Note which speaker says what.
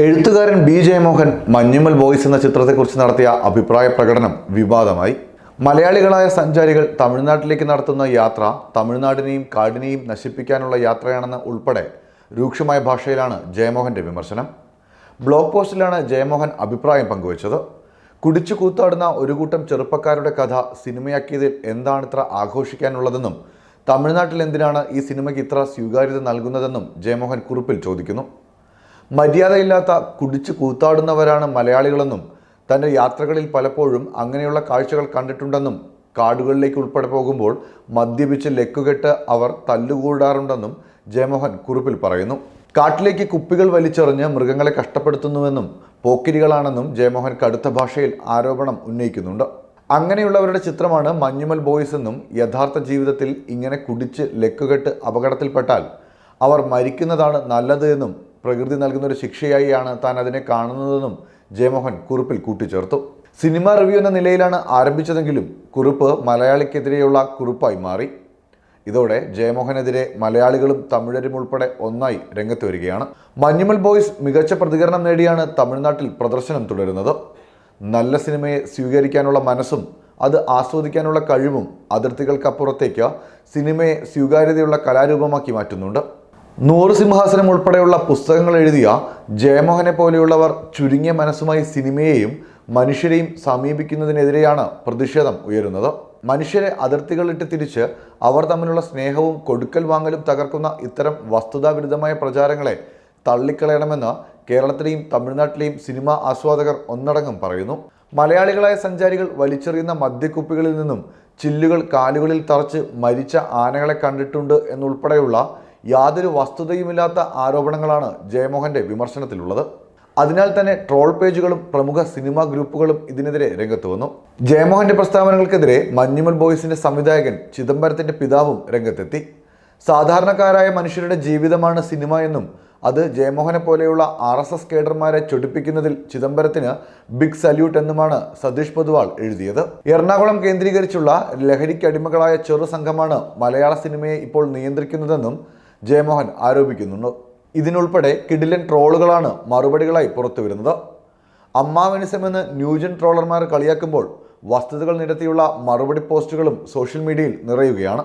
Speaker 1: എഴുത്തുകാരൻ B Jayamohan Manjummel boys എന്ന ചിത്രത്തെക്കുറിച്ച് നടത്തിയ അഭിപ്രായ പ്രകടനം വിവാദമായി. മലയാളികളായ സഞ്ചാരികൾ തമിഴ്നാട്ടിലേക്ക് നടത്തുന്ന യാത്ര തമിഴ്നാടിനെയും കാടിനെയും നശിപ്പിക്കാനുള്ള യാത്രയാണെന്ന് ഉൾപ്പെടെ രൂക്ഷമായ ഭാഷയിലാണ് ജയമോഹന്റെ വിമർശനം. ബ്ലോഗ് പോസ്റ്റിലാണ് ജയമോഹൻ അഭിപ്രായം പങ്കുവച്ചത്. കുടിച്ചു കൂത്താടുന്ന ഒരു കൂട്ടം ചെറുപ്പക്കാരുടെ കഥ സിനിമയാക്കിയതിൽ എന്താണിത്ര ആഘോഷിക്കാനുള്ളതെന്നും തമിഴ്നാട്ടിൽ എന്തിനാണ് ഈ സിനിമയ്ക്ക് ഇത്ര സ്വീകാര്യത നൽകുന്നതെന്നും ജയമോഹൻ കുറിപ്പിൽ ചോദിക്കുന്നു. മര്യാദയില്ലാത്ത കുടിച്ചു കൂത്താടുന്നവരാണ് മലയാളികളെന്നും തന്റെ യാത്രകളിൽ പലപ്പോഴും അങ്ങനെയുള്ള കാഴ്ചകൾ കണ്ടിട്ടുണ്ടെന്നും കാടുകളിലേക്ക് ഉൾപ്പെടെ പോകുമ്പോൾ മദ്യപിച്ച് ലെക്കുകെട്ട് അവർ തല്ലുകൂടാറുണ്ടെന്നും ജയമോഹൻ കുറിപ്പിൽ പറയുന്നു. കാട്ടിലേക്ക് കുപ്പികൾ വലിച്ചെറിഞ്ഞ് മൃഗങ്ങളെ കഷ്ടപ്പെടുത്തുന്നുവെന്നും പോക്കിരികളാണെന്നും ജയമോഹൻ കടുത്ത ഭാഷയിൽ ആരോപണം ഉന്നയിക്കുന്നുണ്ട്. അങ്ങനെയുള്ളവരുടെ ചിത്രമാണ് മഞ്ഞുമൽ ബോയ്സ് എന്നും യഥാർത്ഥ ജീവിതത്തിൽ ഇങ്ങനെ കുടിച്ച് ലെക്കുകെട്ട് അപകടത്തിൽപ്പെട്ടാൽ അവർ മരിക്കുന്നതാണ് നല്ലത് എന്നും പ്രകൃതി നൽകുന്ന ഒരു ശിക്ഷയായിയാണ് താൻ അതിനെ കാണുന്നതെന്നും ജയമോഹൻ കുറിപ്പിൽ കൂട്ടിച്ചേർത്തു. സിനിമ റിവ്യൂ എന്ന നിലയിലാണ് ആരംഭിച്ചതെങ്കിലും കുറിപ്പ് മലയാളിക്കെതിരെയുള്ള കുറിപ്പായി മാറി. ഇതോടെ ജയമോഹനെതിരെ മലയാളികളും തമിഴരും ഉൾപ്പെടെ ഒന്നായി രംഗത്ത് വരികയാണ്. മഞ്ഞുമൽ ബോയ്സ് മികച്ച പ്രതികരണം നേടിയാണ് തമിഴ്നാട്ടിൽ പ്രദർശനം തുടരുന്നത്. നല്ല സിനിമയെ സ്വീകരിക്കാനുള്ള മനസ്സും അത് ആസ്വദിക്കാനുള്ള കഴിവും അതിർത്തികൾക്കപ്പുറത്തേക്ക് സിനിമയെ സ്വീകാര്യതയുള്ള കലാരൂപമാക്കി മാറ്റുന്നുണ്ട്. നൂറ് സിംഹാസനം ഉൾപ്പെടെയുള്ള പുസ്തകങ്ങൾ എഴുതിയ ജയമോഹനെ പോലെയുള്ളവർ ചുരുങ്ങിയ മനസ്സുമായി സിനിമയെയും മനുഷ്യരെയും സമീപിക്കുന്നതിനെതിരെയാണ് പ്രതിഷേധം ഉയരുന്നത്. മനുഷ്യരെ അതിർത്തികളിട്ട് തിരിച്ച് അവർ തമ്മിലുള്ള സ്നേഹവും കൊടുക്കൽ വാങ്ങലും തകർക്കുന്ന ഇത്തരം വസ്തുതാവിരുദ്ധമായ പ്രചാരങ്ങളെ തള്ളിക്കളയണമെന്ന് കേരളത്തിലെയും തമിഴ്നാട്ടിലെയും സിനിമാ ആസ്വാദകർ ഒന്നടങ്കം പറയുന്നു. മലയാളികളായ സഞ്ചാരികൾ വലിച്ചെറിയുന്ന മദ്യക്കുപ്പികളിൽ നിന്നും ചില്ലുകൾ കാലുകളിൽ തറച്ച് മരിച്ച ആനകളെ കണ്ടിട്ടുണ്ട് എന്നുൾപ്പെടെയുള്ള യാതൊരു വസ്തുതയുമില്ലാത്ത ആരോപണങ്ങളാണ് ജയമോഹന്റെ വിമർശനത്തിലുള്ളത്. അതിനാൽ തന്നെ ട്രോൾ പേജുകളും പ്രമുഖ സിനിമാ ഗ്രൂപ്പുകളും ഇതിനെതിരെ രംഗത്ത് വന്നു. ജയമോഹന്റെ പ്രസ്താവനകൾക്കെതിരെ മഞ്ഞുമൽ ബോയ്സിന്റെ സംവിധായകൻ ചിദംബരത്തിന്റെ പിതാവും രംഗത്തെത്തി. സാധാരണക്കാരായ മനുഷ്യരുടെ ജീവിതമാണ് സിനിമ എന്നും അത് ജയമോഹനെ പോലെയുള്ള ആർ എസ് എസ് കേഡർമാരെ ചൊടിപ്പിക്കുന്നതിൽ ചിദംബരത്തിന് ബിഗ് സല്യൂട്ട് എന്നുമാണ് സതീഷ് പൊതുവാൾ എഴുതിയത്. എറണാകുളം കേന്ദ്രീകരിച്ചുള്ള ലഹരിക്കടിമകളായ ചെറു സംഘമാണ് മലയാള സിനിമയെ ഇപ്പോൾ നിയന്ത്രിക്കുന്നതെന്നും ജയമോഹൻ ആരോപിക്കുന്നുണ്ട്. ഇതിനുൾപ്പെടെ കിടിലൻ ട്രോളുകളാണ് മറുപടികളായി പുറത്തുവരുന്നത്. അമ്മാവനിസമെന്ന് ന്യൂജൻ ട്രോളർമാർ കളിയാക്കുമ്പോൾ വസ്തുതകൾ നിരത്തിയുള്ള മറുപടി പോസ്റ്റുകളും സോഷ്യൽ മീഡിയയിൽ നിറയുകയാണ്.